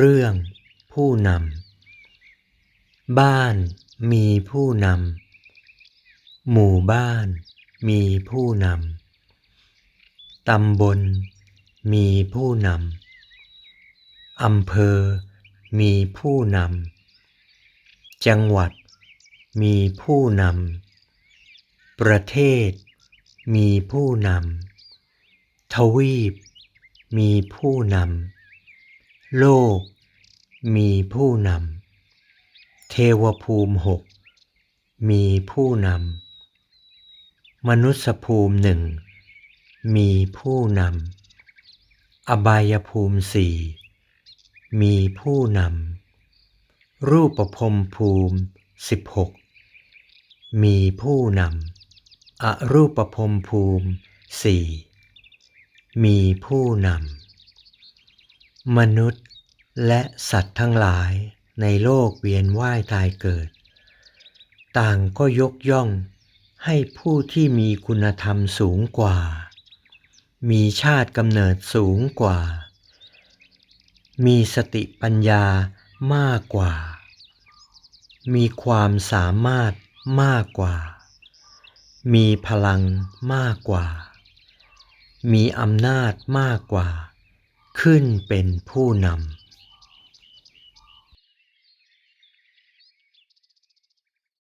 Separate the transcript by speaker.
Speaker 1: เรื่อง ผู้นำ บ้านมีผู้นำ หมู่บ้านมีผู้นำ ตำบลมีผู้นำ อำเภอมีผู้นำ จังหวัดมีผู้นำ ประเทศมีผู้นำ ทวีปมีผู้นำ โลก มีผู้นำ เทวภูมิหก มีผู้นำ มนุษยภูมิหนึ่ง มีผู้นำ อบายภูมิสี่มีผู้นำ รูปภพภูมิสิบหกมีผู้นำ อรูปภพภูมิสี่มีผู้นำ มนุษย์ และสัตว์ทั้งหลายในโลกเวียนว่ายตายเกิด ต่างก็ยกย่องให้ผู้ที่มีคุณธรรมสูงกว่า มีชาติกำเนิดสูงกว่า มีสติปัญญามากกว่า มีความสามารถมากกว่า มีพลังมากกว่า มีอำนาจมากกว่า ขึ้นเป็นผู้นำ